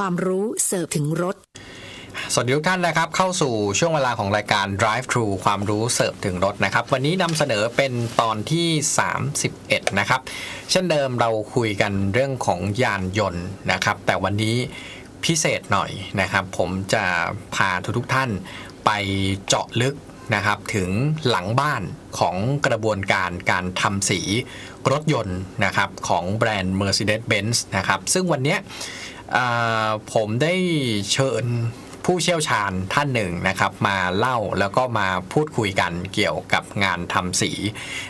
ความรู้เสิร์ฟถึงรถ สวัสดีทุกท่านนะครับ เข้าสู่ช่วงเวลาของรายการ Drive Thru ความรู้เสิร์ฟถึงรถนะครับ วันนี้นำเสนอเป็นตอนที่ 31 นะครับ เช่นเดิมเราคุยกันเรื่องของยานยนต์นะครับ แต่วันนี้พิเศษหน่อยนะครับ ผมจะพาทุกทุกท่านไปเจาะลึกนะครับถึงหลังบ้านของกระบวนการการทำสีรถยนต์นะครับของแบรนด์ Mercedes-Benz นะครับซึ่งวันนี้ ผมได้เชิญผู้เชี่ยวชาญท่านหนึ่งนะครับมาเล่าแล้วก็มาพูดคุยกันเกี่ยวกับงานทำสี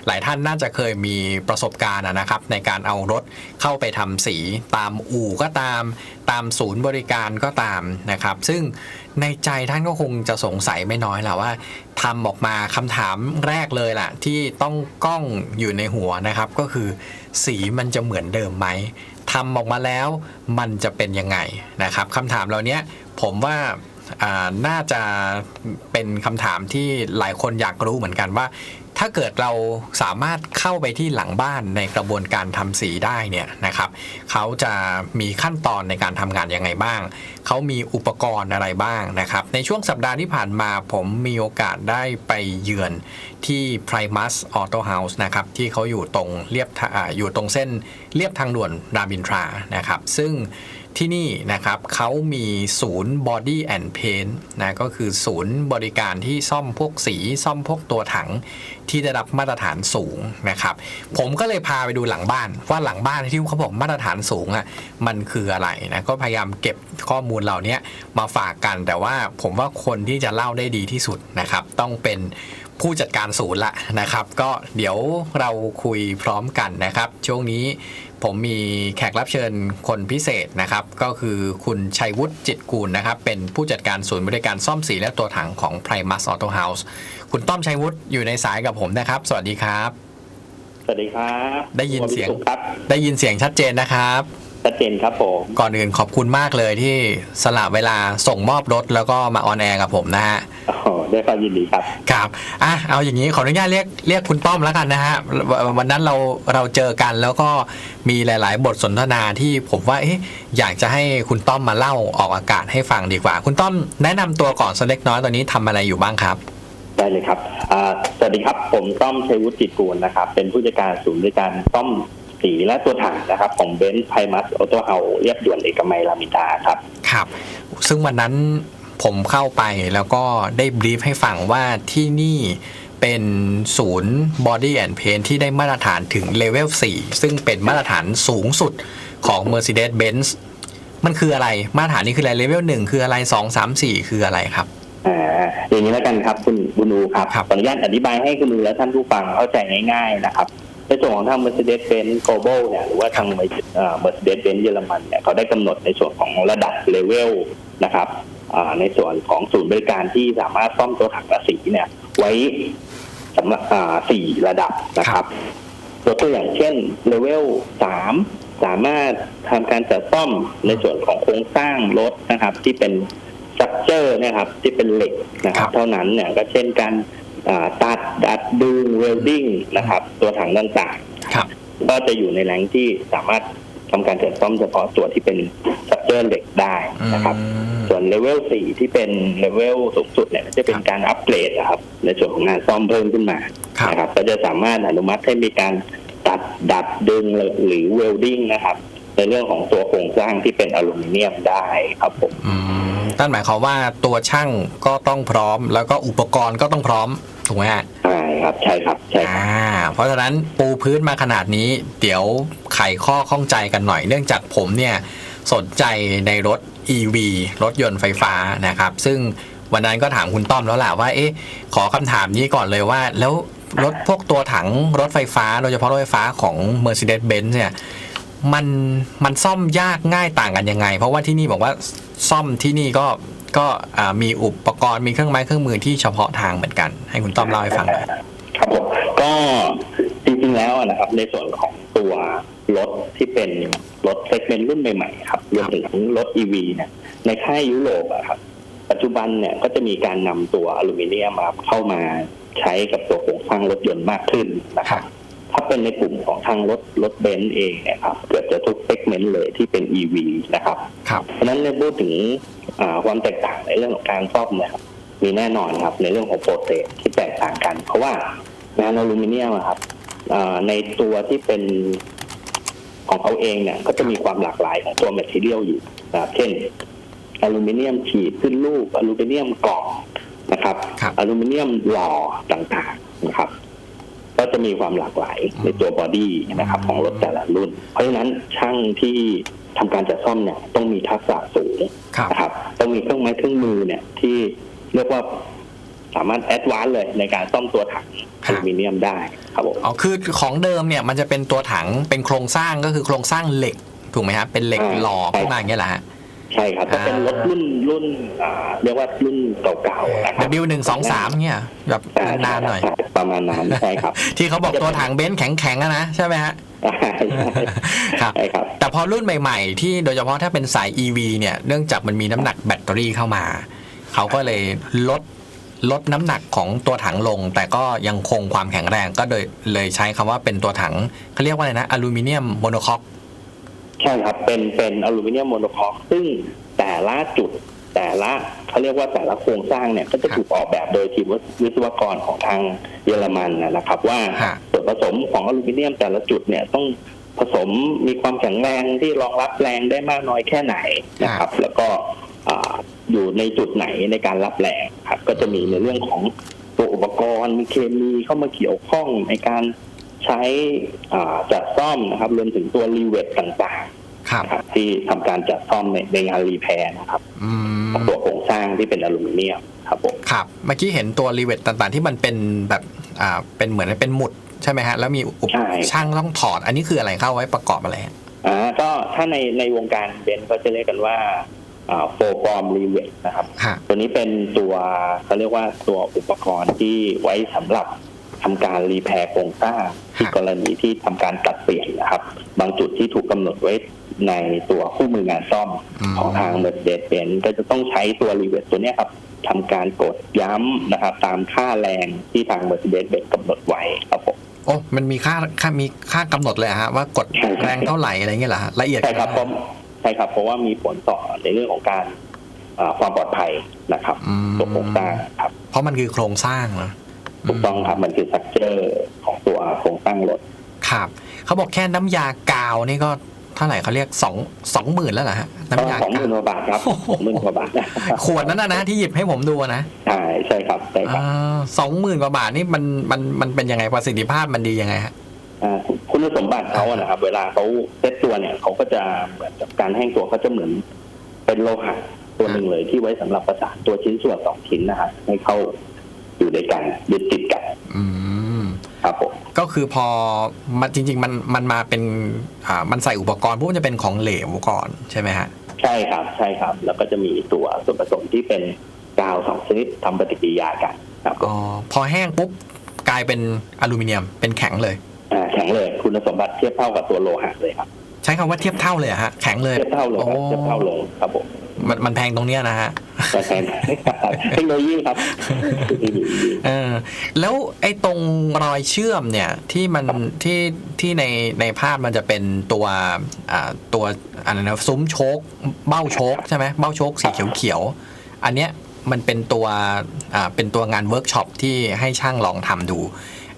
หลายท่านน่าจะเคยมีประสบการณ์นะครับในการเอารถเข้าไปทำสี ตามอู่ก็ตาม ตามศูนย์บริการก็ตามนะครับ ซึ่งในใจท่านก็คงจะสงสัยไม่น้อยแหละว่าทำออกมาคำถามแรกเลยล่ะ ที่ต้องกล้องอยู่ในหัวนะครับ ก็คือสีมันจะเหมือนเดิมไหม ทำออกมาแล้ว มันจะเป็นยังไงนะครับคำถามเหล่านี้ผมว่าน่าจะเป็นคำถามที่หลายคนอยากรู้เหมือนกันว่า ถ้าเกิดเราสามารถเข้าไปที่หลังบ้านในกระบวนการทำสีได้เนี่ยนะครับเขาจะมีขั้นตอนในการทำงานยังไงบ้าง เขามีอุปกรณ์อะไรบ้างนะครับ ในช่วงสัปดาห์ที่ผ่านมาผมมีโอกาสได้ไปเยือน ที่ Primus Auto House นะครับที่เขาอยู่ตรงเรียบอยู่ตรงเส้นเรียบทางด่วนรามอินทรานะครับซึ่งที่นี่นะครับเขามีศูนย์ Body and Paint นะก็คือศูนย์บริการที่ซ่อมพวกสี ซ่อมพวกตัวถังที่ได้รับมาตรฐานสูงนะครับ ผมก็เลยพาไปดูหลังบ้าน ว่าหลังบ้านที่เขาบอกมาตรฐานสูงอะมันคืออะไรนะก็พยายามเก็บข้อมูลเหล่านี้มาฝากกัน แต่ว่าผมว่าคนที่จะเล่าได้ดีที่สุดนะครับ ต้องเป็น ผู้จัดการศูนย์ละนะครับ ก็เดี๋ยวเราคุยพร้อมกันนะครับ ช่วงนี้ผมมีแขกรับเชิญคนพิเศษนะครับ ก็คือคุณชัยวุฒิจิตกูลนะครับ เป็นผู้จัดการศูนย์บริการซ่อมสีและตัวถังของ Primus Auto House คุณต้อมชัยวุฒิอยู่ในสายกับผมนะครับ สวัสดีครับ สวัสดีครับ ได้ยินเสียงคุณวิสุทธิ์ครับ ได้ยินเสียงชัดเจนนะครับ ชัดเจนครับผม ก่อนอื่นขอบคุณมากเลยที่สละเวลาส่งมอบรถแล้วก็มาออนแอร์กับผมนะฮะอ๋อด้วยความยินดีครับ ครับอะเอาอย่างนี้ขออนุญาตเรียกเรียกคุณต้อมแล้วกันนะฮะววันนั้นเราเราเจอกันแล้วก็มีหลาย ๆ บทสนทนาที่ผมว่าเอ๊ะอยากจะให้คุณต้อมมาเล่าออกอากาศให้ฟังดีกว่า คุณต้อมแนะนำตัวก่อนสักเล็กน้อยตอนนี้ทำอะไรอยู่บ้างครับ ได้เลยครับอ่าสวัสดีครับ ผมต้อมชัยวุฒิจิตกูลนะครับ เป็นผู้จัดการศูนย์บริการซ่อม สีและตัวถังนะครับของเบนซ์ไพมัสออโต้เฮาเรียบด่วนเอกมัยรามอินทราครับ ครับ ซึ่งวันนั้นผมเข้าไปแล้วก็ได้บรีฟให้ฟังว่าที่นี่เป็นศูนย์ Body and Paint ที่ได้มาตรฐานถึงเลเวล4ซึ่งเป็นมาตรฐานสูงสุดของ Mercedes-Benz มันคืออะไรมาตรฐานนี้คืออะไรเลเวล1คืออะไร2 3 4คืออะไรครับอ่าอย่างนี้แล้วกันครับคุณบุญูครับครับขออนุญาตอธิบายให้คุณดูและท่านผู้ฟังเข้าใจง่าย ๆ นะครับ ในส่วนของทาง Mercedes-Benz Global เนี่ยหรือว่าทางเอ่อ Mercedes-Benz เยอรมันเนี่ยเขาได้กำหนดในส่วนของระดับเลเวลนะครับอ่าในส่วนของศูนย์บริการที่สามารถซ่อมตัวถังและสีเนี่ย ไว้สำหรับอ่าสี่ระดับนะครับยกตัวอย่างเช่นเลเวลสามสามารถทำการจัดซ่อมในส่วนของโครงสร้างรถนะครับ ที่เป็นสตรัคเจอร์นะครับที่เป็นเหล็กนะครัครับบเท่านั้นเนี่ยก็เช่นการอ่า ตัดดัดดึงเวลดิ้งนะครับ ตัวถังต่างครับๆก็จะอยู่ในแรงที่สามารถทำการจัดซ่อมเฉพาะตัวที่เป็นสตรัคเจอร์เหล็กได้นะครับอืมส่วนเลเวลสี่ที่เป็นเลเวลสูงสุดเนี่ยก็จะเป็นการอัปเกรดนะครับ ในส่วนของงานซ่อมเพิ่มขึ้นมาครับนะครับก็จะสามารถอนุมัติให้มีการตัดดัดดึงหรือเวลดิ้งนะครับ ในเรื่องของตัวโครงสร้างที่เป็นอลูมิเนียมได้ครับผมอืมนั่นหมายความว่าตัวช่างก็ต้องพร้อม แล้วก็อุปกรณ์ก็ต้องพร้อม ถูกไหมฮะใช่ครับใช่ครับใช่ครับอ่าเพราะฉะนั้นปูพื้นมาขนาดนี้ เดี๋ยวไขข้อข้องใจกันหน่อย เนื่องจากผมเนี่ยสนใจในรถ EV รถยนต์ไฟฟ้านะครับ ซึ่งวันนั้นก็ถามคุณต้อมแล้วแหละว่าเอ๊ะขอคำถามนี้ก่อนเลยว่า แล้วรถพวกตัวถังรถไฟฟ้าโดยเฉพาะรถไฟฟ้าของ Mercedes-Benz เนี่ยมันมันซ่อมยากง่ายต่างกันยังไง เพราะว่าที่นี่บอกว่าซ่อมที่นี่ก็ ก็อ่ามีอุปกรณ์มีเครื่องไม้เครื่องมือที่เฉพาะทางเหมือนกัน ให้คุณต้อมเล่าให้ฟังหน่อยครับผมก็จริงๆแล้วนะครับ ในส่วนของตัวรถที่เป็นรถเซกเมนต์รุ่นใหม่ๆครับรวมถึงรถ EV เนี่ยในค่ายยุโรปอะครับ ปัจจุบันเนี่ยก็จะมีการนำตัวอลูมิเนียมมาเข้ามาใช้กับตัวโครงสร้างรถยนต์มากขึ้นนะครับ ถ้าเป็นในกลุ่มของทางรถรถเบนซ์เองเนี่ยครับเกือบจะทุกเซกเมนต์เลยที่เป็น EV นะครับครับเพราะฉะนั้นในพูดถึงอ่าความแตกต่างในเรื่องของการซ่อมเนี่ยครับมีแน่นอนครับในเรื่องของโปรเซสที่แตกต่างกัน เพราะว่างานอลูมิเนียมอะครับอ่าในตัวที่เป็นของเขาเองเนี่ยก็จะมีความหลากหลายของตัวแมทเทียลอยู่นะครับเช่นอลูมิเนียมฉีดขึ้นรูปอลูมิเนียมกรอบนะครับครับ อลูมิเนียมหล่อต่างๆนะครับ ก็จะมีความหลากหลายในตัวบอดี้นะครับของรถแต่ละรุ่น เพราะฉะนั้นช่างที่ทำการจัดซ่อมเนี่ยต้องมีทักษะสูงครับนะครับต้องมีเครื่องไม้เครื่องมือเนี่ยที่เรียกว่าสามารถแอดวานซ์เลยในการซ่อมตัวถังคอรับลูมิเนียมได้ครับผมอ๋อคือของเดิมเนี่ยมันจะเป็นตัวถังเป็นโครงสร้างก็คือโครงสร้างเหล็กถูกไหมครับเป็นเหล็กหล่อขึ้นมาอย่างเงี้ยแหละฮะ ใช่ครับถ้าเป็นอ่ารถรุ่นรุ่นอ่าเรียกว่ารุ่นเเก่าๆนะครับ W หนึ่งสองสามเงี้ยแบบใช่นานๆหน่อยใช่ประมาณนั้นใช่ครับ ที่เขาบอกตัวถังเบนซ์แข็งๆอะนะใช่ไหมฮะใช่ครับใช่ครับแต่พอรุ่นใหม่ๆ ที่โดยเฉพาะถ้าเป็นสาย EV เนี่ยเนื่องจากมันมีน้ำหนักแบตเตอรี่เข้ามา เขาก็เลยลดลดน้ำหนักของตัวถังลง แต่ก็ยังคงความแข็งแรงก็โดยเลยใช้คำว่าเป็นตัวถังเขาเรียกว่าอะไรนะอลูมิเนียมโมโนคอก ใช่ครับ เป็นเป็นอลูมิเนียมโมโนคอกซึ่งแต่ละจุดแต่ละเขาเรียกว่าแต่ละโครงสร้างเนี่ยก็จะถูกออกแบบโดยทีมวิศวกรของทางเยอรมันนะครับ ว่าฮะส่วนผสมของอลูมิเนียมแต่ละจุดเนี่ยต้องผสมมีความแข็งแรงที่รองรับแรงได้มากน้อยแค่ไหนนะครับ แล้วก็อ่าอยู่ในจุดไหนในการรับแรงครับ ก็จะมีในเรื่องของตัวอุปกรณ์มีเคมีเข้ามาเกี่ยวข้องในการ ใช้อ่าจัดซ่อมนะครับรวมถึงตัวรีเวทต่างๆครับนะครับที่ทำการจัดซ่อมในในงานรีแพร์นะครับอืมตัวโครงสร้างที่เป็นอลูมิเนียมครับผมครับเมื่อกี้เห็นตัวรีเวทต่างๆ ที่มันเป็นแบบอ่าเป็นเหมือนเป็นหมุดใช่ไหมฮะแล้วมีอุปใช่ช่างต้องถอด อันนี้คืออะไรเข้าไว้ประกอบอะไรฮะอ่าก็ถ้าในในวงการเบนซ์ก็จะเรียกกันว่าโฟฟอร์มรีเวทนะครับฮะตัวนี้เป็นตัวเขาเรียกว่าตัวอุปกรณ์ที่ไว้สำหรับทำการรีแพร์โครงสร้าง ที่กรณีที่ทำการตัดเปลี่ยนนะครับ บางจุดที่ถูกกำหนดไว้ในตัวคู่มืองานซ่อมอืมของทาง Mercedes Benz ก็จะต้องใช้ตัวรีเวทตัวเนี้ยครับทำการกดย้ำนะครับ ตามค่าแรงที่ทาง Mercedes Benz กำหนดไว้ครับผมโอ้มันมีค่าค่ามีค่ากำหนดเลยเหรอฮะว่ากดใช่ครับแรงเท่าไหร่อะไรเงี้ยเหรอฮะละเอียดใช่ครับเพราะใช่ครับ เพราะว่ามีผลต่อในเรื่องของการอ่าความปลอดภัยนะครับอืมตัวโครงสร้างครับ เพราะมันคือโครงสร้างเหรอ ถูกต้องครับมันคือสักเจอร์ของตัวโครงสร้างรถครับเขาบอกแค่น้ำยากาวนี่ก็เท่าไหร่เขาเรียกสองสองหมื่นแล้วเหรอฮะน้ำยาสองหกามื่วนกว่าบาทครับโอ้โหสองหมื่นกว่าบาทขวดนั้นนะนะที่หยิบให้ผมดูนะใช่ใช่ครับใช่ครับสองหมื่นกว่าบาทนี่มันมันมันเป็นยังไงประสิทธิภาพมันดียังไงฮะอ่าคุณสมบัติเขาอะนะครับ เวลาเขาเซตตัวเนี่ยเขาก็จะเหมือนกับการแห้งตัวเขาจะเหมือนเป็นโลหะตัวหนึ่งเลยที่ไว้สำหรับประสานตัวชิ้นส่วนสองชิ้นนะครับให้เข้า อยู่ด้วยกันยึดติดกันอืมครับผมก็คือพอมันจริง ๆ มันมันมาเป็นอ่ามันใส่อุปกรณ์พวกมันจะเป็นของเหลวก่อนใช่ไหมฮะใช่ครับใช่ครับ แล้วก็จะมีตัวส่วนผสมที่เป็นกาวสองชนิดทำปฏิกิริยากันครับผม อ๋อพอแห้งปุ๊บกลายเป็นอลูมิเนียมเป็นแข็งเลย อ่าแข็งเลยคุณสมบัติเทียบเท่ากับตัวโลหะเลยครับใช้คำว่าเทียบเท่าเลยเหรอฮะแข็งเลย เทียบเท่าเลยครับโอ้ เทียบเท่าเลยครับผม มันมันแพงตรงเนี้ยนะฮะแต่แทนเทคโนโลยีครับเทคโนโลยีเออแล้วไอ้ตรงรอยเชื่อมเนี่ยที่มันที่ที่ในในภาพมันจะเป็นตัวอ่าตัวอะไรนะซุ้มโชคเบ้าโชคใช่ไหมเบ้าโชคสีเขียวๆอันเนี้ยมันเป็นตัวอ่าเป็นตัวงานเวิร์กช็อปที่ให้ช่างลองทำดู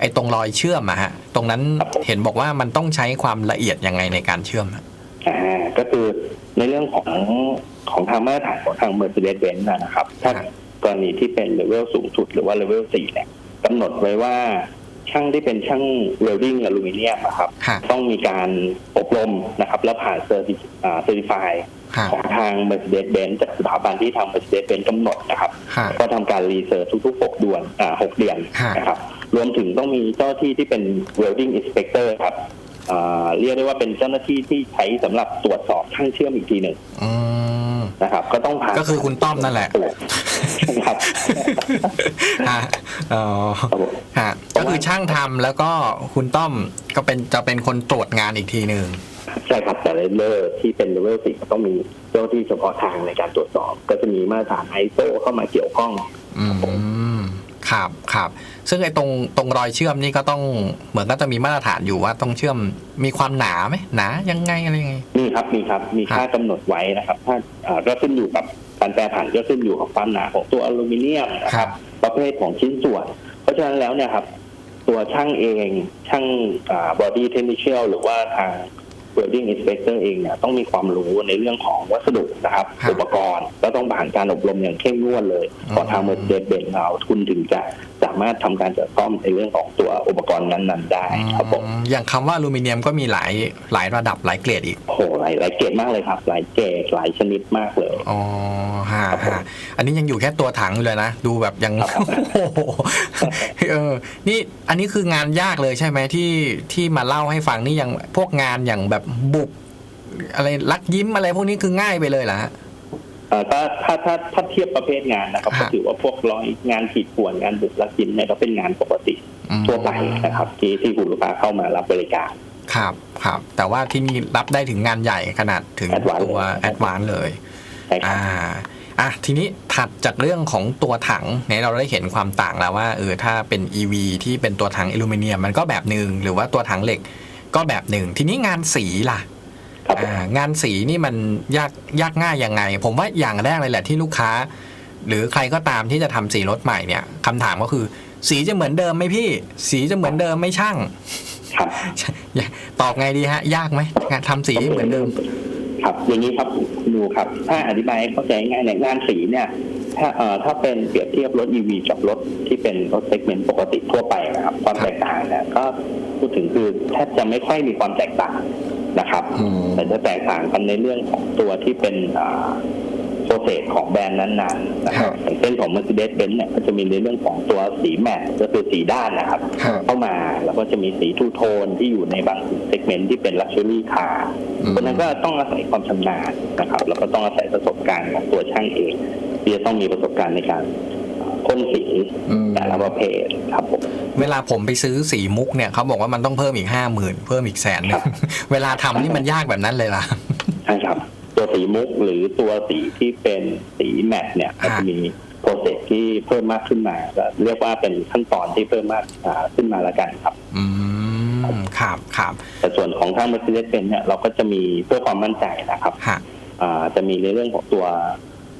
ไอ้ตรงรอยเชื่อมอะฮะ ตรงนั้นเห็นบอกว่ามันต้องใช้ความละเอียดยังไงในการเชื่อมอะอ่าก็คือในเรื่องของ ของทางมาตรฐานของทาง Mercedes-Benz นะครับ ถ้ากรณีที่เป็นเลเวลสูงสุดหรือว่าเลเวล4เนี่ยกำหนดไว้ว่าช่างที่เป็นช่างเวลดิ้งอลูมิเนียมนะครับฮะต้องมีการอบรมนะครับ แล้วผ่านเซอร์ติเซอร์ติฟายฮะของทาง Mercedes-Benz จากสถาบันที่ทาง Mercedes-Benz กำหนดนะครับฮะก็ทำการรีเสิร์ชทุกๆ 6เดือนอ่า6เดือนฮะนะครับ รวมถึงต้องมีเจ้าหน้าที่ที่เป็น welding inspector ครับอ่า เรียกได้ว่าเป็นเจ้าหน้าที่ที่ใช้สำหรับตรวจสอบช่างเชื่อมอีกทีหนึ่งอืมนะครับ ก็ต้องผ่านก็คือคุณต้อมนั่นแหละตรวจครับฮะอ๋อครับผมฮะก็คือช่างทำแล้วก็คุณต้อมก็เป็นจะเป็นคนตรวจงานอีกทีหนึ่งใช่ครับแต่เลเวลที่เป็นเลเวลสี่ก็ต้องมีเจ้าหน้าที่เฉพาะทางในการตรวจสอบ ก็จะมีมาตรฐานไอโซเข้ามาเกี่ยวข้อง อืมคครับครับ ซึ่งไอ้ตรงตรงรอยเชื่อมนี่ก็ต้องเหมือนก็จะมีมาตรฐานอยู่ว่าต้องเชื่อมมีความหนาไหมหนายังไงอะไรยังไง มีครับมีครับมีค่าครับกำหนดไว้นะครับ ถ้าอ่าก็ขึ้นอยู่กับการแปรผันก็ขึ้นอยู่กับความหนาของตัวอลูมิเนียมนะครับประเภทของชิ้นส่วน เพราะฉะนั้นแล้วเนี่ยครับ ตัวช่างเองช่างบอดี้เทคนิคเหรือว่าทาง welding inspector เองเนี่ยต้องมีความรู้ในเรื่องของวัสดุนะครับครับอุปกรณ์ก็ต้องผ่านการอบรมอย่างเข้มงวดเลยอืมก่อนทางเมอร์เดสเบนเราทุนถึงจะ สามารถทำการจัดซ่อมในเรื่องของตัวอุปกรณ์นั้น ๆ ได้ครับผมอืมอย่างคำว่าอลูมิเนียมก็มีหลายหลายระดับหลายเกรดอีกโอ้โหหลายหลายเกรดมากเลยครับ หลายเกรดหลายชนิดมากเลยอ๋อฮะครับผมฮะอันนี้ยังอยู่แค่ตัวถังอยู่เลยนะ ดูแบบยังครับโอ้โหเออนี่อันนี้คืองานยากเลยใช่ไหมที่ที่มาเล่าให้ฟังนี่ยังพวกงานอย่างแบบบุบอะไรลักยิ้มอะไรพวกนี้คือง่ายไปเลยเหรอฮะ เอ่อก็ถ้าถ้าถ้าเทียบประเภทงานนะครับฮะก็ถือว่าพวกร้อยงานขีดข่วนงานบุกลักกินเนี่ยก็เป็นงานปกติอืมทั่วไปนะครับ ที่ที่คุณลูกค้าเข้ามารับบริการครับครับ แต่ว่าที่นี่รับได้ถึงงานใหญ่ขนาดถึง Advance ตัวเลยแอดวานเลยใช่ครับอ่าอะทีนี้ถัดจากเรื่องของตัวถังเนี่ยเราได้เห็นความต่างแล้วว่าเออถ้าเป็น EV ที่เป็นตัวถังอลูมิเนียมมันก็แบบหนึ่งหรือว่าตัวถังเหล็กก็แบบหนึ่งทีนี้งานสีล่ะครับผมอ่า งานสีนี่มันยากยากง่ายยังไง ผมว่าอย่างแรกเลยแหละที่ลูกค้า หรือใครก็ตามที่จะทำสีรถใหม่เนี่ยคำถามก็คือ สีจะเหมือนเดิมไหมพี่ สีจะเหมือนเดิมไหม่ช่างครับตอบไงดีฮะ ยากไหมงานทำสีเหมือนเดิม ครับอย่างนี้ครับคุณดูครับ ถ้าอธิบายให้เข้าใจง่ายในยงานสีเนี่ย ถ้าเอ่อถ้าเป็นเปรียบเทียบรถ EV กับรถที่เป็นรถเซกเมนต์ปกติทั่วไปนะครับ ความแตกต่างเนี่ยก็พูดถึงคือแทบจะไม่ค่อยมีความแตกต่างนะครับอืมแต่จะแตกต่างกันในเรื่องของตัวที่เป็น โปรเซสของแบรนด์นั้นๆนะครับครับอย่างเช่นของ Mercedes-Benz เนี่ยก็จะมีในเรื่องของตัวสีแมทก็คือสีด้านนะครับครับเข้ามาแล้วก็จะมีสีทูโทนที่อยู่ในบางเซกเมนต์ที่เป็นลักชัวรี่คาร์อืมเพราะฉะนั้นก็ต้องอาศัยความชำนาญนะครับ แล้วก็ต้องอาศัยประสบการณ์ของตัวช่างเองที่จะต้องมีประสบการณ์ในการพ่นสีอืมแต่ละประเภทครับผมเวลาผมไปซื้อสีมุกเนี่ยเขาบอกว่ามันต้องเพิ่มอีกห้าหมื่นเพิ่มอีกแสนหนึงเวลาทำนี่มันยากแบบนั้นเลยล่ะใช่ครับ ตัวสีมุกหรือตัวสีที่เป็นสีแมทเนี่ยก็อ่าจะมีโปรเซสที่เพิ่มมากขึ้นมาก็เรียกว่าเป็นขั้นตอนที่เพิ่มมากอ่าขึ้นมาแล้วกันครับอืมครับครับแต่ส่วนของทาง Mercedes-Benz เนี่ยเราก็จะมีเพื่อความมั่นใจนะครับฮะอ่าจะมีในเรื่องของตัว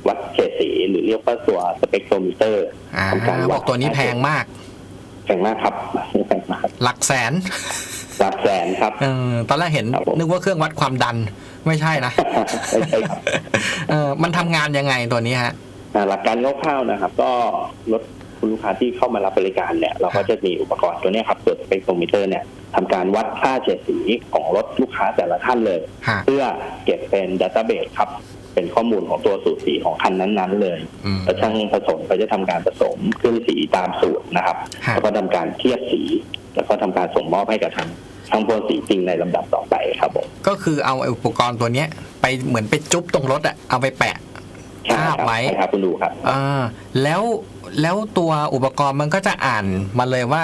วัดเฉดสีหรือเรียกว่าตัวสเปกโทรมิเตอร์อ่าทำการบอกตัวนี้แพงมากแพงมากครับแพงมากหลักแสน หลักแสนครับเออตอนแรกเห็นครับผมนึกว่าเครื่องวัดความดัน ไม่ใช่นะไม่ใช่ครับเออมันทำงานยังไงตัวนี้ฮะอ่าหลักการคร่าวๆนะครับ ก็รถคุณลูกค้าที่เข้ามารับบริการเนี่ย เราก็จะมีอุปกรณ์ตัวเนี้ยครับตัวสเปกโทรมิเตอร์เนี่ยทำการวัดค่าเฉดสีของรถลูกค้าแต่ละท่านเลยฮะเพื่อเก็บเป็นดัตต้าเบสครับ เป็นข้อมูลของตัวสูตรสีของคันนั้นๆเลยอืมแล้วช่างผสมก็จะทำการผสมขึ้นสีตามสูตรนะครับฮะแล้วก็ทำการเทียบสี แล้วก็ทำการส่งมอบให้กับทาง ทางพ่นสีจริงในลำดับต่อไปครับผมก็คือเอาอุปกรณ์ตัวเนี้ย ไปเหมือนไปจุ๊บตรงรถอะเอาไปแปะใช่ครับภาพไว้ใช่ครับคุณดูครับ อ่าแล้วแล้วตัวอุปกรณ์มันก็จะอ่านมาเลยว่า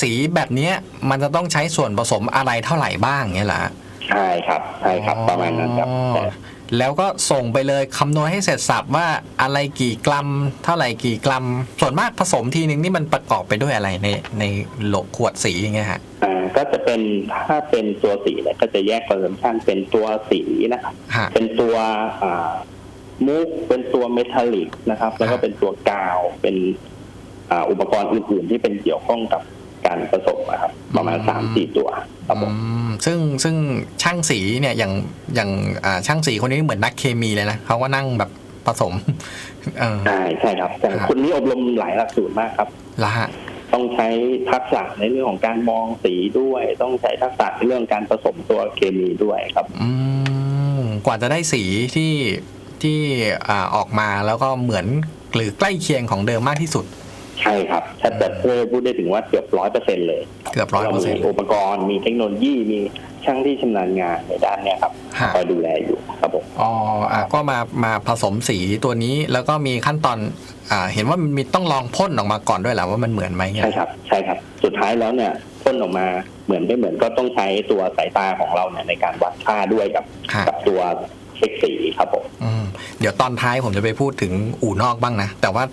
สีแบบเนี้ยมันจะต้องใช้ส่วนผสมอะไรเท่าไหร่บ้างเงี้ยเหรอ ใช่ครับใช่ครับ ประมาณนั้นครับอ๋อแต่แล้วก็ส่งไปเลยคำนวณให้เสร็จสับว่าอะไรกี่กรัม เท่าไหร่กี่กรัม ส่วนมากผสมทีนึงนี่มันประกอบไปด้วยอะไรในในโหลขวดสีอย่างเงี้ยฮะอ่า ก็จะเป็นถ้าเป็นตัวสีเนี่ยก็จะแยกคอนซัมชันเป็นตัวสีนะครับฮะ เป็นตัวอ่ามุกเป็นตัวเมทัลลิกนะครับ แล้วก็เป็นตัวกาวเป็นอ่าอุปกรณ์อื่นๆที่เป็นเกี่ยวข้องกับการผสมนะครับ ประมาณสามสี่ตัวครับผมอืมซึ่งซึ่งช่างสีเนี่ยอย่างอย่างอ่าช่างสีคนนี้เหมือนนักเคมีเลยนะเขาก็นั่งแบบผสม เออ ใช่ใช่ครับแต่ครับ คนนี้อบรมหลายหลักสูตรมากครับ ละฮะ ต้องใช้ทักษะในเรื่องของการมองสีด้วย ต้องใช้ทักษะในเรื่องการผสมตัวเคมีด้วยครับอืมกว่าจะได้สีที่ที่อ่าออกมาแล้วก็เหมือนหรือใกล้เคียงของเดิมมากที่สุด ใช่ครับถ้าจะเพื่อพูดได้ถึงว่าเกือบร้อยเปอร์เซ็นเลยเกือบ100%มีอุปกรณ์มีเทคโนโลยีมีช่างที่ชำนาญงานในด้านเนี้ยครับฮะคอยดูแลอยู่ครับผมอ๋ออะก็มามาผสมสีตัวนี้แล้วก็มีขั้นตอนอ่าเห็นว่ามันมีต้องลองพ่นออกมาก่อนด้วยแหละว่ามันเหมือนไหมเนี่ยใช่ครับใช่ครับสุดท้ายแล้วเนี่ยพ่นออกมาเหมือนไม่เหมือนก็ต้องใช้ตัวสายตาของเราเนี่ยในการวัดค่าด้วยกับฮะกับตัว เช็คสีครับผมอืมเดี๋ยวตอนท้ายผมจะไปพูดถึงอู่นอกบ้างนะ แต่ว่า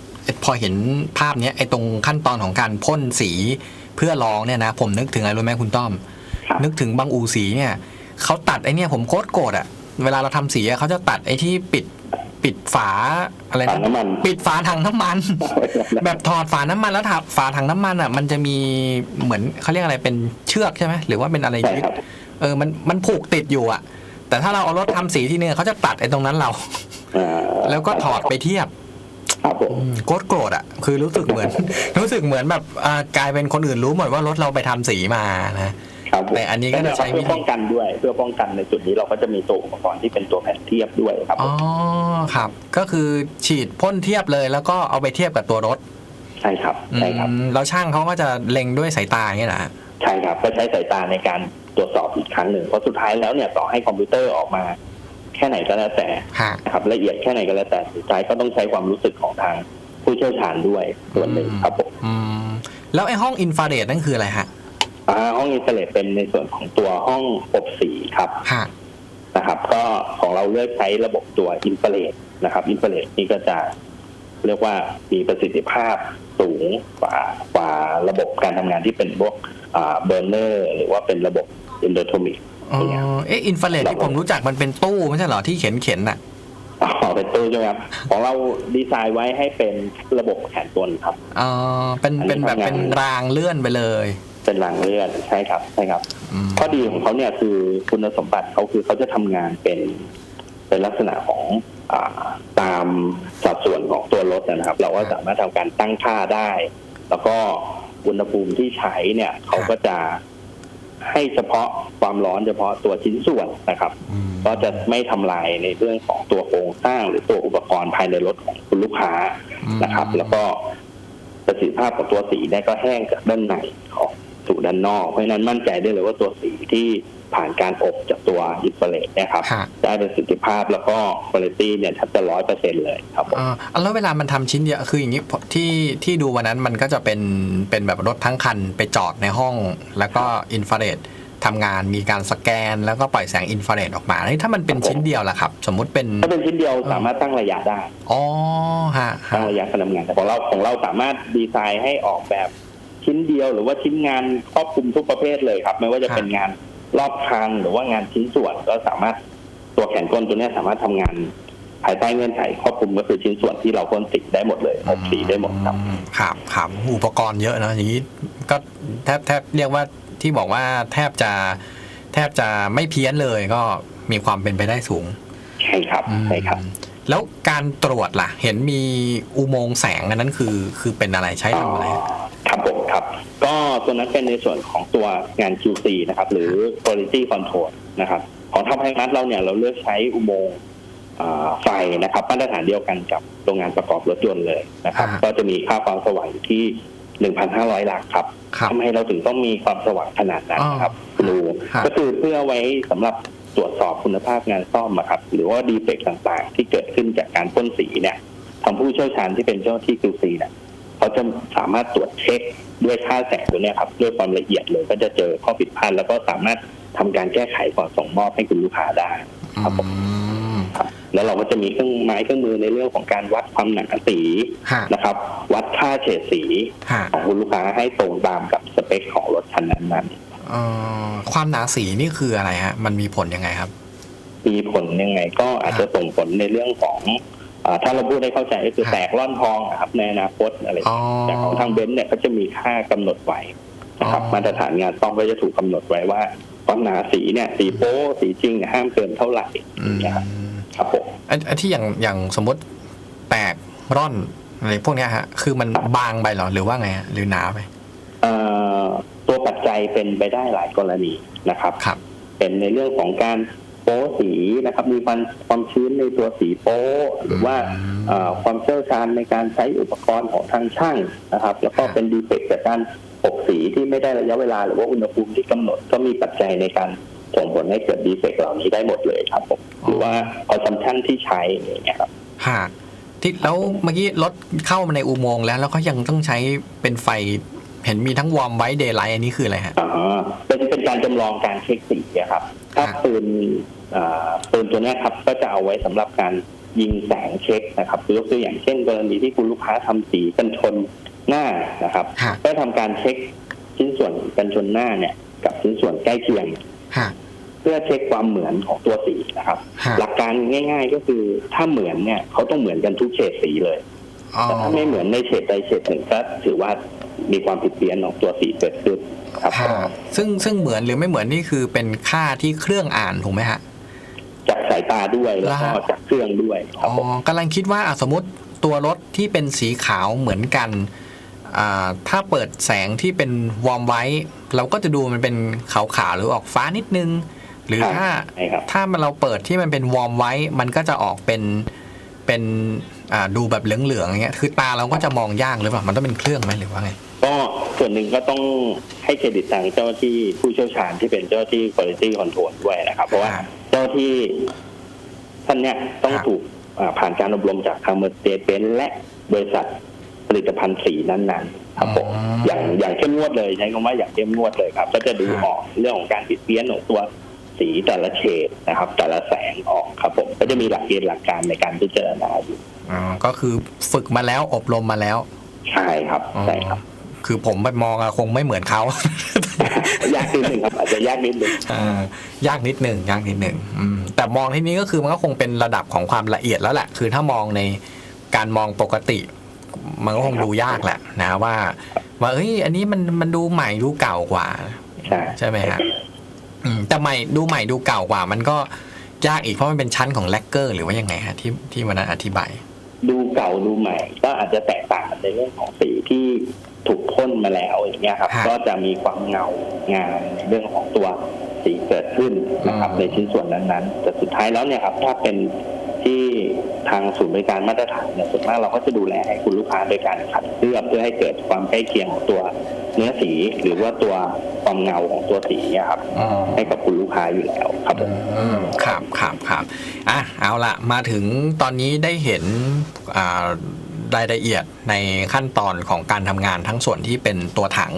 พอเห็นภาพเนี้ยไอ้ตรงขั้นตอนของการพ่นสีเพื่อลองเนี่ยนะ ผมนึกถึงอะไรรู้ไหมคุณต้อมครับนึกถึงบางอู่สีเนี่ยเขาตัดไอ้เนี่ยผมโคตรโกรธอะเวลาเราทำสีอะเขาจะตัดไอ้ที่ปิดปิดฝาอะไรถังน้ำมันปิดฝาถังน้ำมัน แบบถอดฝาน้ำมันแล้วถับฝาถังน้ำมันอะ มันจะมีเหมือนเขาเรียกอะไรเป็นเชือกใช่ไหมหรือว่าเป็นอะไรใช่ยึดครับเออมันมันผูกติดอยู่อะ แต่ถ้าเราเอารถทำสีที่เนี่ยเขาจะตัดไอ้ตรงนั้นเราอ่าแล้วก็ถอดไปเทียบครับผมอืมโคตรโกรธอะ คือรู้สึกเหมือน รู้สึกเหมือนแบบอ่ากลายเป็นคนอื่นรู้หมดว่ารถเราไปทำสีมานะครับผมแต่อันนี้ก็จะใช้วิธีเพื่อป้องกันด้วย เพื่อป้องกันในจุดนี้เราก็จะมีตัวอุปกรณ์ที่เป็นตัวแผ่นเทียบด้วยครับผอ๋อมครับ ก็คือฉีดพ่นเทียบเลยแล้วก็เอาไปเทียบกับตัวรถ ใช่ครับใช่ครับอืมแล้วช่างเขาก็จะเล็งด้วยสายตาอย่างเงี้ยนะ ใช่ครับก็ใช้สายตาในการตรวจสอบอีกครั้งหนึ่งเพราะสุดท้ายแล้วเนี่ยต่อให้คอมพิวเตอร์ออกมา แค่ไหนก็แล้วแต่ฮะนะครับละเอียดแค่ไหนก็แล้วแต่สุดท้ายก็ต้องใช้ความรู้สึกของทางผู้เชี่ยวชาญด้วยส่วนหนึ่งครับผมอืมแล้วไอ้ห้องอินฟราเรดนั่นคืออะไรฮะอ่าห้องอินสตาเลตเป็นในส่วนของตัวห้องอบสีครับฮะนะครับ ก็ของเราเลือกใช้ระบบตัวอินฟราเรดนะครับอินฟราเรดนี่ก็จะเรียกว่ามีประสิทธิภาพ สูงกว่ากว่าระบบการทำงานที่เป็นพวกเบอร์เนอร์ หรือว่าเป็นระบบอินโดโทมิกอ๋อเอ๊ะอินฟราเรดที่ผมรู้จักมันเป็นตู้ไม่ใช่เหรอที่เข็นเข็นๆน่ะอ๋อเป็นตู้ใช่ไหมครับของเราดีไซน์ไว้ให้เป็นระบบแขนกลครับอ๋อเป็นอันนี้เป็นแบบทำงานเป็นรางเลื่อนไปเลยเป็นรางเลื่อนใช่ครับใช่ครับอืมข้อดีของเขาเนี่ยคือคุณสมบัติเขาคือเขาจะทำงานเป็นเป็นลักษณะของอา ตามสัดส่วนของตัวรถนะครับ เราก็สามารถทำการตั้งค่าได้ แล้วก็อุณหภูมิที่ใช้เนี่ย เขาก็จะให้เฉพาะความร้อนเฉพาะตัวชิ้นส่วนนะครับอืมก็จะไม่ทำลายในเรื่องของตัวโครงสร้างหรือตัวอุปกรณ์ภายในรถของคุณลูกค้านะครับ แล้วก็ประสิทธิภาพของตัวสีเนี่ยก็แห้งจากด้านในของ สู่ด้านนอก เพราะฉะนั้นมั่นใจได้เลยว่าตัวสีที่ผ่านการอบจากตัวอินฟราเรดเนะครับฮะได้ประสิทธิภาพแล้วก็คุณภาพเนี่ยแทบจะร้อยเปอร์เซ็นเลยครับผมอ่าแล้วเวลามันทำชิ้นเดียวคืออย่างนี้ที่ที่ดูวันนั้นมันก็จะเป็นเป็นแบบรถทั้งคันไปจอดในห้อง แล้วก็อินฟราเรดทำงานมีการสแกน แล้วก็ปล่อยแสงอินฟราเรดออกมานี่ถ้ามันเป็นชิ้นเดียวล่ะครับ สมมุติเป็นถ้าเป็นชิ้นเดียวสามารถตั้งระยะได้อ๋อฮะตั้ฮะงระยะการทำงานแต่ของเราของเราสามารถดีไซน์ให้ออกแบบ ชิ้นเดียวหรือว่าชิ้นงานครอบคลุมทุกประเภทเลยครับ ไม่ว่าจะเป็นงานรอบคันหรือว่างานชิ้นส่วนก็สามารถตัวแขนกลตัวเนี้ยสามารถทำงานภายใต้เงื่อนไขครอบคลุมก็คือชิ้นส่วนที่เราพ่นสีได้หมดเลยอบสีได้หมดครับอืมครับครับอุปกรณ์เยอะนะอย่างนี้ก็แทบแทบเรียกว่าที่บอกว่าแทบจะแทบจะไม่เพี้ยนเลยก็มีความเป็นไปได้สูง ใช่ครับอืมใช่ครับ แล้วการตรวจล่ะ เห็นมีอุโมงค์แสงอันนั้นคือ คือเป็นอะไรใช้ทำอะไรครับผม ครับ ก็ตัวนั้นเป็นในส่วนของตัวงาน QC นะครับ หรือ Quality Control นะครับ ของทางไพนัทเราเนี่ยเราเลือกใช้อุโมงค์อ่าไฟนะครับมาตรฐานเดียวกันกับโรงงานประกอบรถยนต์เลยนะครับอ่าก็จะมีค่าความสว่างอยู่ที่1,500ลักครับครับทำไมเราถึงต้องมีความสว่างขนาดนั้นครับอ๋อคุณดูครับก็คือเพื่อไว้สำหรับตรวจสอบคุณภาพงานซ่อมอะครับ หรือว่าดีเฟกต่างๆ ที่เกิดขึ้นจากการพ่นสีเนี่ยทางผู้เชี่ยวชาญที่เป็นเจ้าหน้าที่ QC เนี่ย เขาจะสามารถตรวจเช็คด้วยค่าแสงตัวเนี้ยครับด้วยความละเอียดเลยก็จะเจอข้อผิดพลาดแล้วก็สามารถทำการแก้ไขก่อนส่งมอบให้คุณลูกค้าได้ครับผมอืมครับแล้วเราก็จะมีเครื่องไม้เครื่องมือในเรื่องของการวัดความหนาสีฮะนะครับ วัดค่าเฉดสีฮะของคุณลูกค้าให้ตรงตามกับสเปคของรถคันนั้นเอ่อความหนาสีนี่คืออะไรฮะ มันมีผลยังไงครับๆมีผลยังไงก็อาจจะส่งผลในเรื่องของอา ถ้าเราพูดได้เข้าใจก็คือฮะแตกร่อนทองอะครับในอนาคตอะไรอย่างอ๋อเงี้ยแต่ของทางเบนซ์เนี่ยก็จะมีค่ากำหนดไว้นะครับอ๋อมาตรฐานงานต้องก็จะถูกกำหนดไว้ว่าความหนาสีเนี่ยสีโป๊สีจริงเนี่ยห้ามเกินเท่าไหร่อืมนะครับครับผมอันอันที่อย่างอย่างสมมติแตกร่อนอะไรพวกเนี้ยฮะคือมันบางไปเหรอหรือว่าไงฮะหรือหนาไปเอ่อตัวปัจจัยเป็นไปได้หลายกรณีนะครับครับเป็นในเรื่องของการโป๊สีนะครับ มีความความชื้นในตัวสีโป๊หรือว่าอืมเอ่อความเชี่ยวชาญในการใช้อุปกรณ์ของทางช่างนะครับ แล้วก็ครับเป็นดีเฟกต์จากการอบสีที่ไม่ได้ระยะเวลาหรือว่าอุณหภูมิที่กำหนดก็มีปัจจัยในการส่งผลให้เกิดดีเฟกต์เหล่านี้ได้หมดเลยครับผมหรือว่าคอนซัมชันที่ใช้อย่างเงี้ยครับฮะที่แล้วเมื่อกี้รถเข้ามาในอุโมงค์แล้ว แล้วก็ยังต้องใช้เป็นไฟเห็นมีทั้งวอร์มไว้เดย์ไลท์อันนี้คืออะไรฮะอ่าเป็นเป็นการจำลองการเช็คสีอะครับ ถ้าครับปืนอ่า ปืนตัวเนี้ยครับก็จะเอาไว้สำหรับการยิงแสงเช็คนะครับยกตัวอย่างเช่น กรณีที่คุณลูกค้าทำสีกันชนหน้านะครับฮะก็ทำการเช็คชิ้นส่วนกันชนหน้าเนี่ย กับชิ้นส่วนใกล้เคียงฮะเพื่อเช็คความเหมือนของตัวสีนะครับฮะหลักการง่าย ๆ ก็คือถ้าเหมือนเนี่ยเขาต้องเหมือนกันทุกเฉดสีเลยอ๋อแต่ถ้าไม่เหมือนในเฉดใดเฉดหนึ่งก็ถือว่ามีความผิดเพี้ยนของตัวสีเกิดขึ้นครับฮะซึ่งซึ่งเหมือนหรือไม่เหมือนนี่คือเป็นค่าที่เครื่องอ่านถูกไหมฮะ จากสายตาด้วยแล้วก็แล้วฮะจากเครื่องด้วยครัอ๋บอผมกำลังคิดว่าอะสมมติตัวรถที่เป็นสีขาวเหมือนกันอ่าถ้าเปิดแสงที่เป็นวอร์มไว้ เราก็จะดูมันเป็นขาวๆหรือออกฟ้านิดนึง หรือถ้าใช่ครับถ้ามันเราเปิดที่มันเป็นวอร์มไว้ มันก็จะออกเป็นเป็นอ่าดูแบบเหลืองๆอย่างเงี้ยคือตาเราก็จะมองยากหรือเปล่ามันต้องเป็นเครื่องไหมหรือว่าไง ก็ส่วนหนึ่งก็ต้องให้เครดิตทางเจ้าหน้าที่ผู้เชี่ยวชาญที่เป็นเจ้าหน้าที่ quality control ด้วยนะครับ เพราะว่าครับเจ้าหน้าที่ท่านเนี่ยต้องครับถูกอ่าผ่านการอบรมจากทางเมอร์เซเดสและบริษัทผลิตภัณฑ์สีนั้นๆครับผมอย่างอย่างเข้มงวดเลยใช้คำว่าอย่างเข้มงวดเลยครับ ก็จะดูออกเรื่องของการผิดเพี้ยนของตัวสีแต่ละเฉดนะครับ แต่ละแสงออกครับผมก็จะมีหลักเกณฑ์หลักการในการพิจารณาอยู่อ๋อก็คือฝึกมาแล้วอบรมมาแล้ว ใช่ครับใช่ครับ คือผมไปมองอะคงไม่เหมือนเขา ยากนิดหนึ่งครับอาจจะยากนิดหนึ่งอ่ายากนิดหนึ่งยากนิดหนึ่งอืมแต่มองที่นี้ก็คือมันก็คงเป็นระดับของความละเอียดแล้วแหละ คือถ้ามองในการมองปกติ มันก็คงดูยากแหละนะว่าว่าเอ้ย อันนี้มันมันดูใหม่ดูเก่ากว่า ใช่ใช่ไหมฮะอืมแต่ใหม่ดูใหม่ดูเก่ากว่า มันก็ยากอีกเพราะมันเป็นชั้นของแลกเกอร์หรือว่ายังไงฮะที่ที่วันนั้นอธิบาย ดูเก่าดูใหม่ ก็อาจจะแตกต่างกันในเรื่องของสีที่ ถูกพ่นมาแล้วอย่างเงี้ยครับ ฮะก็จะมีความเงางามในเรื่องของตัวสีเกิดขึ้นนะครับอืม ในชิ้นส่วนนั้นๆ แต่สุดท้ายแล้วเนี่ยครับถ้าเป็นที่ทางศูนย์บริการมาตรฐานเนี่ยส่วนมากเราก็จะดูแลให้คุณลูกค้าโดยการขัดเคลือบเพื่อให้เกิดความใกล้เคียงของตัวเนื้อสีหรือว่าตัวความเงาของตัวสีเนี่ยครับ อ๋อให้กับคุณลูกค้าอยู่แล้วครับผม อืมครับครับครับอะเอาละมาถึงตอนนี้ได้เห็นอ่า รายละเอียดในขั้นตอนของการทำงานทั้งส่วนที่เป็นตัวถัง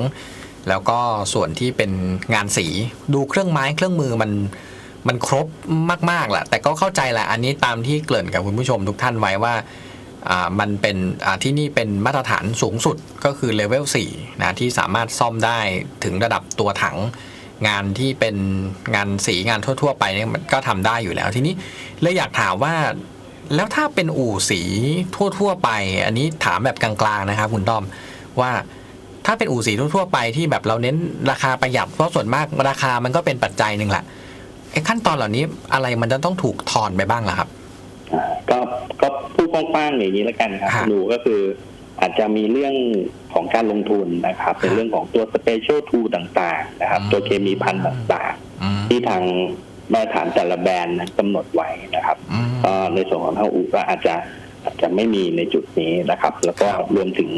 แล้วก็ส่วนที่เป็นงานสีดูเครื่องไม้เครื่องมือมันมันครบมากๆแหละแต่ก็เข้าใจแหละอันนี้ตามที่เกริ่นกับคุณผู้ชมทุกท่านไว้ว่ามันเป็นที่นี่เป็นมาตรฐานสูงสุดก็คือเลเวล4นะที่สามารถซ่อมได้ถึงระดับตัวถัง งานที่เป็นงานสีงานทั่ว ๆ ไปเนี่ยมันก็ทำได้อยู่แล้วทีนี้เลยอยากถามว่า แล้วถ้าเป็นอู่สีทั่วๆไป อันนี้ถามแบบกลางๆนะครับคุณต้อมว่าถ้าเป็นอู่สีทั่วๆไปที่แบบเราเน้นราคาประหยัดเพราะส่วนมากราคามันก็เป็นปัจจัยหนึ่งแหละไอ้ขั้นตอนเหล่านี้อะไรมันจะต้องถูกทอนไปบ้างล่ะครับอ่าก็ก็พูดกว้างๆอย่างนี้แล้วกันครับฮะดูก็คืออาจจะมีเรื่องของการลงทุนนะครับในเรื่องของตัวสเปเชียลทูต่างๆนะครับอืมตัวเคมีพันธุ์ต่างอืมๆที่ทาง มาตรฐานแต่ละแบรนด์นั้นกำหนดไว้นะครับอืมก็ในส่วนของทางอู่ก็อาจจะอาจจะไม่มีในจุดนี้นะครับ แล้วก็ครับรวมถึง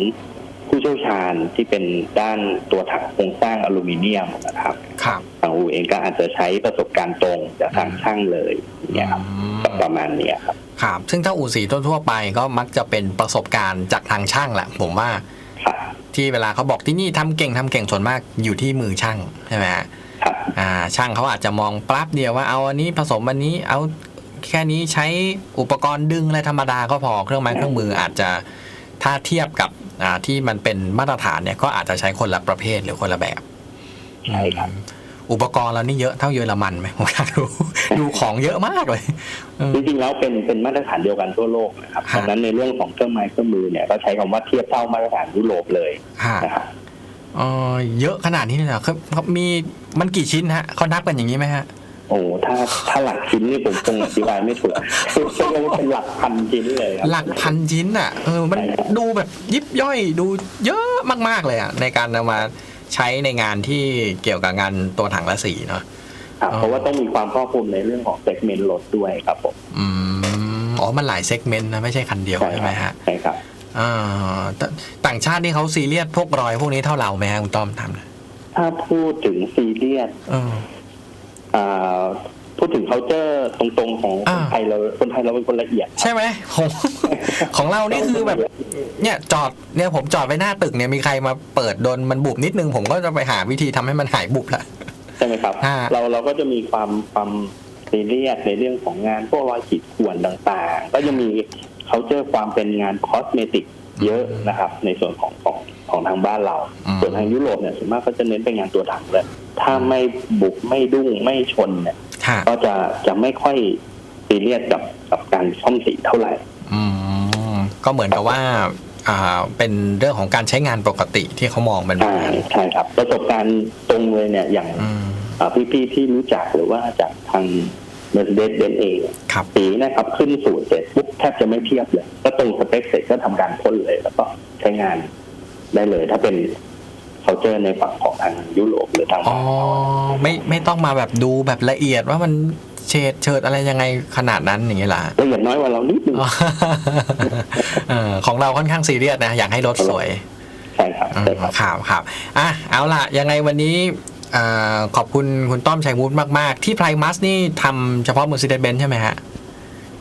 ผู้เชี่ยวชาญที่เป็นด้านตัวถังโครงสร้างอลูมิเนียมนะครับครับทางอู่เองก็อาจจะใช้ประสบการณ์ตรงจากทางช่างเลยอย่างเนี่ยครับอืมประมาณเนี้ยครับครับซึ่งถ้าอู่สีทั่วๆไปก็มักจะเป็นประสบการณ์จากทางช่างแหละผมว่าครับที่เวลาเขาบอกที่นี่ทำเก่งทำเก่งส่วนมากอยู่ที่มือช่างใช่ไหมฮะครับ อ่าช่างเขาอาจจะมองปลั๊บเดียวว่าเอาอันนี้ผสมอันนี้เอาแค่นี้ใช้อุปกรณ์ดึงอะไรธรรมดาก็พอเครื่องไม้เครื่องมืออาจจะถ้าเทียบกับอ่าที่มันเป็นมาตรฐานเนี่ยก็อาจจะใช้คนละประเภทหรือคนละแบบใช่ครับอืมอุปกรณ์เรานี่เยอะเท่าเยอรมันไหมผมอยากรู้ดูของเยอะมากเลยอืมจริงๆแล้วเป็นเป็นมาตรฐานเดียวกันทั่วโลกนะครับฮะดังนั้นในเรื่องของเครื่องไม้เครื่องมือเนี่ยก็ใช้คำว่าเทียบเท่ามาตรฐานยุโรปเลยฮะนะครับ เออเยอะขนาดนี้เลยเหรอครับครับมีมันกี่ชิ้นฮะเขานับกันอย่างนี้ไหมฮะ โอ้ถ้าถ้าหลักชิ้นนี่ผมคงอธิบายไม่ถูกเรียกว่าเป็นหลักพันชิ้นเลยครับ หลักพันชิ้นอะเออมันใช่ครับดูแบบยิบย่อยดูเยอะมากๆเลยอะในการเอามาใช้ในงานที่เกี่ยวกับงานตัวถังและสีเนาะครับอ๋อเพราะว่าต้องมีความครอบคลุมในเรื่องของเซกเมนต์รถด้วยครับผมอืมอ๋อมันหลายเซกเมนต์นะไม่ใช่คันเดียวใช่ใช่คไหมรับฮะใช่ครับอ่า ตต่างชาติที่เขาซีเรียสพวกรอยพวกนี้เท่าเราไหมฮะคุณต้อมทำนะถ้าพูดถึงซีเรียสเอออ่าพูดถึง c u เจอร์ตรงๆของคอ่านไทยเราคนไทยเราเป็นคนละเอียด ใช่ไหมของของเรานี่คือแบบ เนี่ยจอดเนี่ยผมจอดไว้หน้าตึกเนี่ยมีใครมาเปิดโดนมันบุบนิดนึง ผมก็จะไปหาวิธีทำให้มันหายบุบละใช่ไหมครับอ่าเราเราก็จะมีความความซีเรียสในเรื่องของงานพวกรอยขีดข่วนต่างๆ ก็ยังมี เขาเจอความเป็นงานคอสเมติกเยอะนะครับ ในส่วนของของของทางบ้านเราอืมส่วนทางยุโรปเนี่ยส่วนมากก็จะเน้นเป็นงานตัวถังเลย ถ้าไม่บุกไม่ดุ้งไม่ชนเนี่ยค่ะก็จะจะไม่ค่อยซีเรียสกับกับการซ่อมสีเท่าไหร่อืมก็เหมือนกับว่าอ่าเป็นเรื่องของการใช้งานปกติที่เขามองเป็นแบบใช่นั้นใช่ครับ ประสบการณ์ตรงเลยเนี่ยอย่างอืมอ่าพี่ๆที่รู้จักหรือว่าจากทาง Mercedes Benz เองเนี่ยครับสีนะครับขึ้นสูตรเสร็จปุ๊บแทบจะไม่เทียบเลยก็ตรงสเปคเสร็จก็ทำการพ่นเลยแล้วก็ใช้งานได้เลย ถ้าเป็น c u เจอร์ในฝั่งของทางยุโรปหรือทางอ๋อไม่ไม่ต้องมาแบบดูแบบละเอียดว่ามันเฉดเฉิดอะไรยังไงขนาดนั้นอย่างเงี้ยล่ะละเอียดน้อยกว่าเรานิดนึงอ๋อเออของเราค่อนข้างซีเรียสนะ อยากให้รถสวยใช่ครับอืมใช่ครับครับครับอะเอาล่ะยังไงวันนี้ อ่าขอบคุณคุณต้อมชัยวุฒิมาก ๆ ที่ไพรมัสนี่ทำเฉพาะ Mercedes-Benz ใช่ไหมฮะ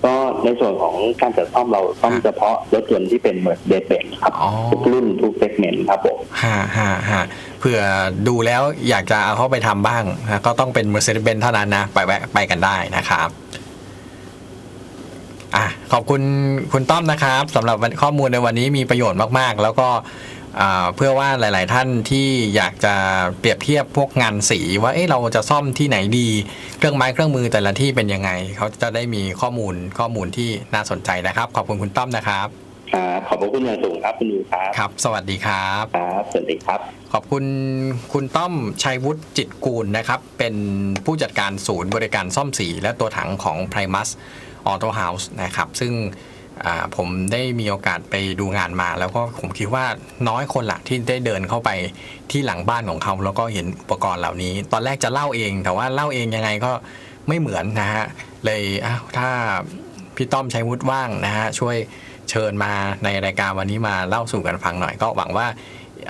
ก็ในส่วนของการจัดซ่อมเราซ่อมอะเฉพาะรถยนต์ที่เป็น Mercedes Benz ครับอ๋อทุกรุ่นทุกเซกเมนต์ครับผมฮะฮะฮะเผื่อดูแล้วอยากจะเอาเข้าไปทำบ้างนะก็ต้องเป็น Mercedes-Benz เท่านั้นนะ ไปแวะไปกันได้นะครับอะขอบคุณคุณต้อมนะครับสำหรับวันข้อมูลในวันนี้มีประโยชน์มาก ๆ แล้วก็อ่า เพื่อว่าหลาย ๆ ท่านที่อยากจะเปรียบเทียบพวกงานสีว่าเอ๊ะเราจะซ่อมที่ไหนดี เครื่องไม้เครื่องมือแต่ละที่เป็นยังไง เขาจะได้มีข้อมูลข้อมูลที่น่าสนใจนะครับ ขอบคุณคุณต้อมนะครับครับขอบพระคุณอย่างสูงครับคุณยูครับครับ สวัสดีครับครับสวัสดีครับ ขอบคุณคุณต้อมชัยวุฒิจิตรกูลนะครับ เป็นผู้จัดการศูนย์บริการซ่อมสี และตัวถังของ Primus Auto House นะครับ ซึ่งอ่า ผมได้มีโอกาสไปดูงานมา แล้วก็ผมคิดว่าน้อยคนละที่ได้เดินเข้าไปที่หลังบ้านของเขา แล้วก็เห็นอุปกรณ์เหล่านี้ ตอนแรกจะเล่าเอง แต่ว่าเล่าเองยังไงก็ไม่เหมือนนะฮะเลยถ้าพี่ต้อมชัยวุฒิว่างนะฮะช่วยเชิญมาในรายการวันนี้มาเล่าสู่กันฟังหน่อย ก็หวังว่า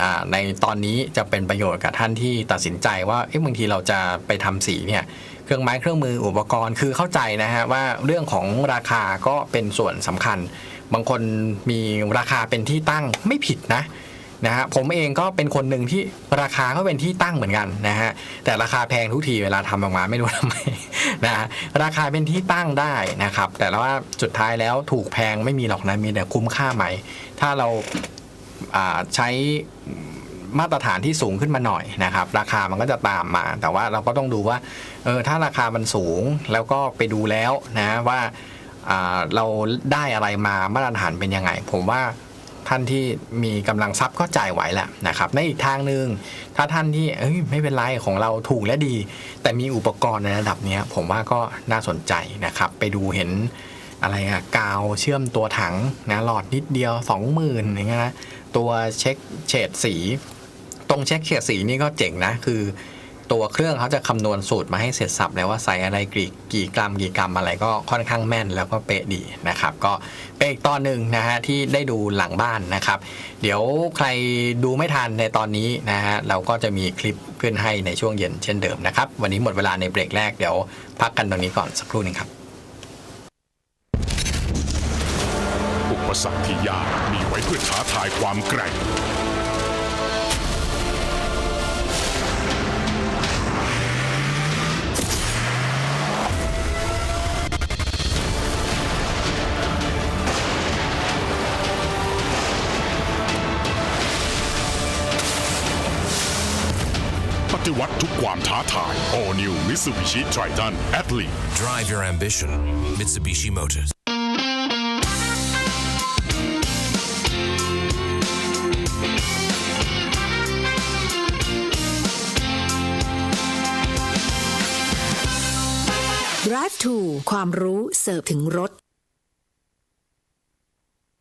อ่าในตอนนี้จะเป็นประโยชน์กับท่านที่ตัดสินใจว่าเอ๊ะบางทีเราจะไปทำสีเนี่ย เครื่องไม้เครื่องมืออุปกรณ์คือเข้าใจนะฮะว่าเรื่องของราคาก็เป็นส่วนสำคัญ บางคนมีราคาเป็นที่ตั้งไม่ผิดนะนะฮะผมเองก็เป็นคนหนึ่งที่ราคาก็เป็นที่ตั้งเหมือนกันนะฮะแต่ราคาแพงทุกทีเวลาทำออกมาไม่รู้ทำไมนะฮะราคาเป็นที่ตั้งได้นะครับ แต่ว่าสุดท้ายแล้วถูกแพงไม่มีหรอกนะมีแต่คุ้มค่าไหมถ้าเราอ่าใช้มาตรฐานที่สูงขึ้นมาหน่อยนะครับ ราคามันก็จะตามมา แต่ว่าเราก็ต้องดูว่า เออถ้าราคามันสูงแล้วก็ไปดูแล้วนะว่าเราได้อะไรมามาตรฐานเป็นยังไง ผมว่าท่านที่มีกำลังทรัพย์ก็จ่ายไหวแหละนะครับในอีกทางหนึ่งถ้าท่านที่เอ้ยไม่เป็นไรของเราถูกและดี แต่มีอุปกรณ์ในระดับนี้ผมว่าก็น่าสนใจนะครับ ไปดูเห็นอะไรอะกาวเชื่อมตัวถังนะหลอดนิดเดียว 20,000อย่างเงี้ยนะตัวเช็คเฉดสี ตรงเช็คเฉดสีนี่ก็เจ๋งนะคือ ตัวเครื่องเขาจะคำนวณสูตรมาให้เสร็จสับแล้วว่าใส่อะไรกี่กี่กรัมกี่กรัมอะไรก็ค่อนข้างแม่นแล้วก็เป๊ะดีนะครับ ก็เป็นอีกตอนหนึ่งนะฮะที่ได้ดูหลังบ้านนะครับ เดี๋ยวใครดูไม่ทันในตอนนี้นะฮะเราก็จะมีคลิปขึ้นให้ในช่วงเย็นเช่นเดิมนะครับ วันนี้หมดเวลาในเบรกแรกเดี๋ยวพักกันตรงนี้ก่อนสักครู่นึงครับอุปสรรคที่ยากมีไว้เพื่อท้าทายความแกร่ง ปฏิวัติทุกความท้าทาย All New Mitsubishi Triton Athlete Drive your ambition. Mitsubishi Motors. Drive to ความรู้เสิร์ฟถึงรถ